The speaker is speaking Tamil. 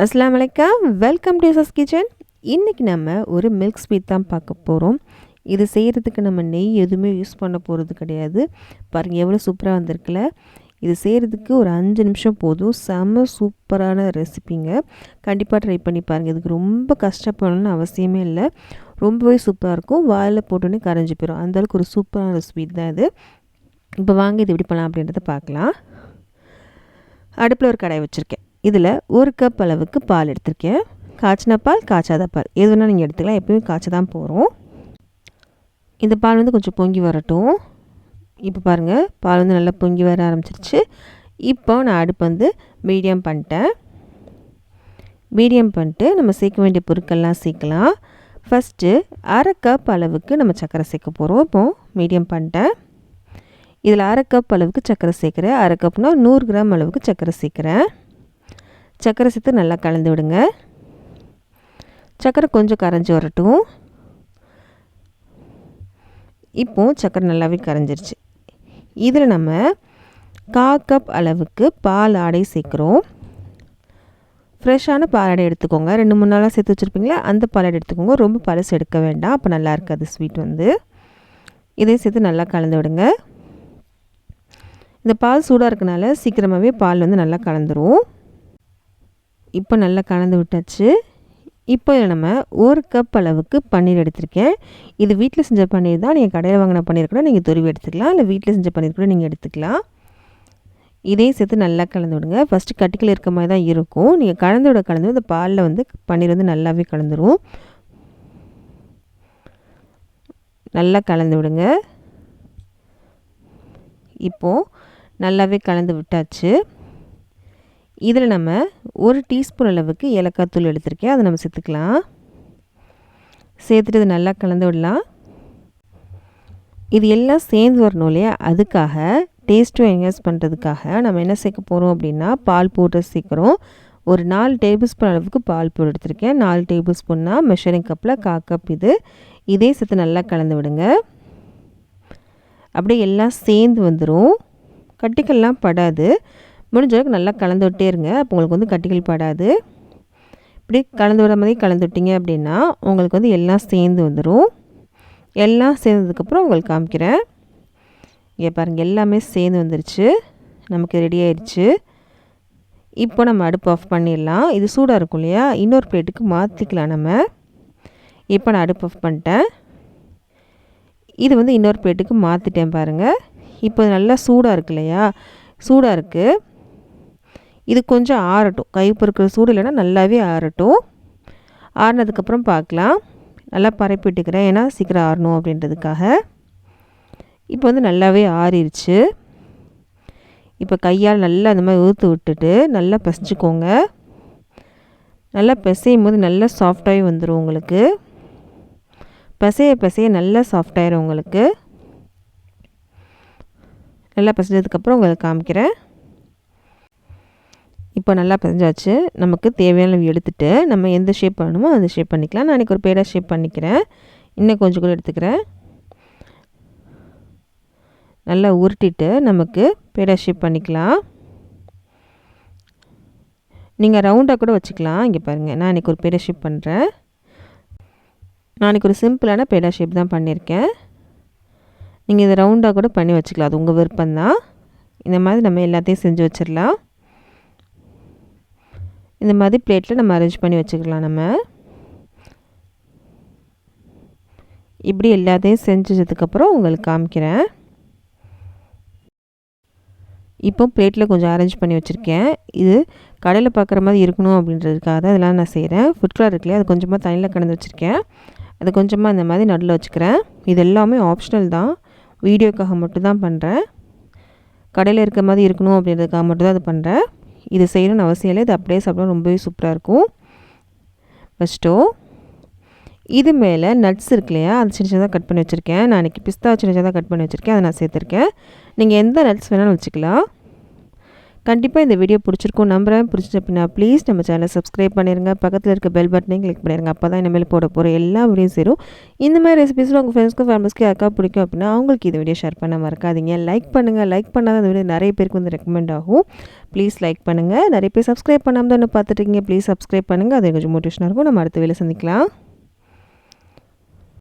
அஸ்லாம் வலைக்கம். வெல்கம் டு சஸ் கிச்சன் இன்றைக்கி நம்ம ஒரு மில்க் ஸ்வீட் தான் பார்க்க போகிறோம் இது செய்கிறதுக்கு நம்ம நெய் எதுவுமே யூஸ் பண்ண போகிறது கிடையாது. பாருங்கள் எவ்வளோ சூப்பராக வந்திருக்குல்ல இது செய்கிறதுக்கு ஒரு அஞ்சு நிமிஷம் போதும். செம்ம சூப்பரான ரெசிபிங்க கண்டிப்பாக ட்ரை பண்ணி பாருங்கள் இதுக்கு ரொம்ப கஷ்டப்படணும்னு அவசியமே இல்லை. ரொம்பவே சூப்பராக இருக்கும். வாயில் போட்டோன்னே கரைஞ்சி போயிடும் அந்தளவுக்கு ஒரு சூப்பரான ஸ்வீட் தான் இது. இப்போ வாங்க இது எப்படி பண்ணலாம் அப்படின்றத பார்க்கலாம். அடுப்பில் ஒரு கடாய் வச்சுருக்கேன். இதில் ஒரு கப் அளவுக்கு பால் எடுத்திருக்கேன். காய்ச்சின பால் காய்ச்சாத பால். எது வேணால் நீங்கள் எடுத்துக்கலாம். எப்பயுமே காய்ச்ச தான் போகிறோம் இந்த பால் வந்து கொஞ்சம் பொங்கி வரட்டும். இப்போ பாருங்கள் பால் வந்து நல்லா பொங்கி வர ஆரம்பிச்சிருச்சு. இப்போ நான் அடுப்பு வந்து மீடியம் பண்ணிட்டேன். மீடியம் பண்ணிட்டு நம்ம சேர்க்க வேண்டிய பொருட்கள்லாம் சேர்க்கலாம். ஃபஸ்ட்டு அரை கப் அளவுக்கு நம்ம சர்க்கரை சேர்க்க போகிறோம் இப்போது மீடியம் பண்ணிட்டேன். இதில் அரை கப் அளவுக்கு சர்க்கரை சேர்க்குறேன். அரை கப்னால் நூறு கிராம் அளவுக்கு சர்க்கரை சேர்க்குறேன். சர்க்கரை சேர்த்து நல்லா கலந்து விடுங்க. சர்க்கரை கொஞ்சம் கரைஞ்சி வரட்டும். இப்போது சர்க்கரை நல்லாவே கரைஞ்சிருச்சு. இதில் நம்ம கா கப் அளவுக்கு பால் ஆடை சேர்க்குறோம். ஃப்ரெஷ்ஷான பாலாடை எடுத்துக்கோங்க. ரெண்டு மூணு நாளாக சேர்த்து வச்சுருப்பீங்களா? அந்த பாலாடை எடுத்துக்கோங்க. ரொம்ப பழசு எடுக்க வேண்டாம். அப்போ நல்லா இருக்காது ஸ்வீட் வந்து. இதையும் சேர்த்து நல்லா கலந்து விடுங்க. இந்த பால் சூடாக இருக்கனால சீக்கிரமாகவே பால் வந்து நல்லா கலந்துரும். இப்போ நல்லா கலந்து விட்டாச்சு. இப்போ இதில் நம்ம ஒரு கப் அளவுக்கு பன்னீர் எடுத்திருக்கேன். இது வீட்டில் செஞ்ச பன்னீர் தான். நீங்கள் கடையில் வாங்கின பன்னீர் கூட நீங்கள் துருவி எடுத்துக்கலாம். இல்லை வீட்டில் செஞ்ச பன்னீர் கூட நீங்கள் எடுத்துக்கலாம். இதையும் சேர்த்து நல்லா கலந்து விடுங்க. ஃபஸ்ட்டு கட்டிக்கல் இருக்க மாதிரி தான் இருக்கும். நீங்கள் கலந்து விட கலந்து இந்த பாலில் வந்து பன்னீர் வந்து நல்லாவே கலந்துரும். நல்லா கலந்து விடுங்க. இப்போது நல்லாவே கலந்து விட்டாச்சு. இதில் நம்ம ஒரு டீஸ்பூன் அளவுக்கு ஏலக்காய் தூள் எடுத்திருக்கேன். அதை நம்ம சேர்த்துக்கலாம். சேர்த்துட்டு இது நல்லா கலந்து விடலாம். இது எல்லாம் சேர்ந்து வரணும் இல்லையா? அதுக்காக டேஸ்ட்டும் என்ஹான்ஸ் பண்ணுறதுக்காக நம்ம என்ன சேர்க்க போகிறோம் அப்படின்னா பால் பவுடர் சேர்க்குறோம். ஒரு நாலு டேபிள் ஸ்பூன் அளவுக்கு பால் பவுடர் எடுத்திருக்கேன். நாலு டேபிள் ஸ்பூன்னா மெஷரிங் கப்பில் கா கப் இது. இதே சேர்த்து நல்லா கலந்து விடுங்க. அப்படியே எல்லாம் சேர்ந்து வந்துடும் கட்டிக்கெல்லாம் படாது. முடிஞ்சளவுக்கு நல்லா கலந்து விட்டே இருங்க. அப்போ உங்களுக்கு வந்து கட்டிகள் படாது. இப்படி கலந்து விட மாதிரி கலந்து விட்டிங்க அப்படின்னா உங்களுக்கு வந்து எல்லாம் சேர்ந்து வந்துடும் எல்லாம் சேர்ந்ததுக்கப்புறம் உங்களுக்கு காமிக்கிறேன். இங்கே பாருங்கள் எல்லாமே சேர்ந்து வந்துருச்சு. நமக்கு ரெடி ஆயிடுச்சு இப்போ நம்ம அடுப்பு ஆஃப் பண்ணிடலாம். இது சூடாக இருக்கும் இல்லையா? இன்னொரு பிளேட்டுக்கு மாற்றிக்கலாம் நம்ம. இப்போ நான் அடுப்பு ஆஃப் பண்ணிட்டேன். இது வந்து இன்னொரு பிளேட்டுக்கு மாற்றிட்டேன் பாருங்கள் இப்போ நல்லா சூடாக இருக்கு இல்லையா? சூடாக இருக்குது இது கொஞ்சம் ஆறட்டும். கை பொறுக்கிற சூடு இல்லைன்னா நல்லாவே ஆறட்டும். ஆறினதுக்கப்புறம் பார்க்கலாம். நல்லா பரப்பி விட்டுக்கிறேன் ஏன்னா சீக்கிரம் ஆறணும் அப்படின்றதுக்காக. இப்போ வந்து நல்லாவே ஆறிடுச்சு இப்போ கையால் நல்லா அந்த மாதிரி ஊற்று விட்டுட்டு நல்லா பசிச்சுக்கோங்க. நல்லா பிசையும் போது நல்லா சாஃப்டாகி வந்துடும் உங்களுக்கு. பிசைய பிசைய நல்லா சாஃப்டாயிரும் உங்களுக்கு. நல்லா பிசைஞ்சதுக்கப்புறம் உங்களுக்கு காமிக்கிறேன். இப்போ நல்லா பிசைஞ்சாச்சு. நமக்கு தேவையான எடுத்துகிட்டு நம்ம எந்த ஷேப் பண்ணணுமோ அந்த ஷேப் பண்ணிக்கலாம். நான் இன்றைக்கி ஒரு பேடா ஷேப் பண்ணிக்கிறேன். இன்னும் கொஞ்சம் கூட எடுத்துக்கிறேன். நல்லா உருட்டிட்டு நமக்கு பேடா ஷேப் பண்ணிக்கலாம். நீங்கள் ரவுண்டாக கூட வச்சுக்கலாம். இங்கே பாருங்கள் நான் இன்றைக்கி ஒரு பேடா ஷேப் பண்ணுறேன் நான் இன்றைக்கி ஒரு சிம்பிளான பேடா ஷேப் தான் பண்ணியிருக்கேன். நீங்கள் இதை ரவுண்டாக கூட பண்ணி வச்சுக்கலாம். அது உங்கள் விருப்பம்தான். இந்த மாதிரி நம்ம எல்லாத்தையும் செஞ்சு வச்சிடலாம். இந்த மாதிரி பிளேட்டில் நம்ம அரேஞ்ச் பண்ணி வச்சுக்கலாம் நம்ம. இப்படி எல்லாத்தையும் செஞ்சதுக்கப்புறம் உங்களுக்கு காமிக்கிறேன். இப்போ பிளேட்டில் கொஞ்சம் அரேஞ்ச் பண்ணி வச்சுருக்கேன். இது கடையில் பார்க்குற மாதிரி இருக்கணும் அப்படின்றதுக்காக தான் இதெல்லாம் நான் செய்கிறேன் ஃபுட் கலர் இருக்குல்லையா அது கொஞ்சமாக தண்ணியில் கலந்து வச்சுருக்கேன். அது கொஞ்சமாக இந்த மாதிரி நடுவில் வச்சுக்கிறேன். இது எல்லாமே ஆப்ஷனல் தான். வீடியோக்காக மட்டும் தான் பண்ணுறேன் கடையில் இருக்க மாதிரி இருக்கணும் அப்படின்றதுக்காக மட்டும்தான் அது பண்ணுறேன் இது செய்யணும்னு அவசியம் இல்லை. இது அப்படியே சாப்பிட ரொம்பவே சூப்பராக இருக்கும். ஃபஸ்ட்டோ இது மேலே நட்ஸ் இருக்கு இல்லையா? அது சின்ன சின்னதாக கட் பண்ணி வச்சுருக்கேன். நான் இன்றைக்கி பிஸ்தா சின்ன சின்னதாக கட் பண்ணி வச்சுருக்கேன். அதை நான் சேர்த்துருக்கேன். நீங்கள் எந்த நட்ஸ் வேணாலும் வச்சுக்கலாம். கண்டிப்பாக இந்த வீடியோ பிடிச்சிருக்கும் நம்புறேன். பிடிச்சிச்சு அப்படின்னா ப்ளீஸ் நம்ம சேனலை சப்ஸ்கிரைப் பண்ணிடுங்க பக்கத்தில் இருக்க பெல் பட்டனையும் கிளிக் பண்ணிடுங்க அப்போ தான் இனிமேல் போட போகிற எல்லா வீடியோ சேரும். இந்த மாதிரி ரெசிபிஸில் உங்கள் ஃப்ரெண்ட்ஸ்க்கும் ஃபேமிலிஸ்க்கு யாருக்கா பிடிக்கும் அப்படின்னா அவங்களுக்கு இந்த வீடியோ ஷேர் பண்ண மறக்காதீங்க. லைக் பண்ணுங்கள் லைக் பண்ணால் அந்த வீடியோ நிறைய பேருக்கு வந்து ரெக்கமெண்ட் ஆகும். ப்ளீஸ் லைக் பண்ணுங்கள் நிறைய பேர் சப்ஸ்கிரைப் பண்ணாமல் தான் பார்த்துட்டு இருக்கீங்க. ப்ளீஸ் சப்ஸ்கிரைப் பண்ணுங்கள் அது கொஞ்சம் மோட்டிவேஷனாக இருக்கும். நம்ம அடுத்த வேலை சந்திக்கலாம்.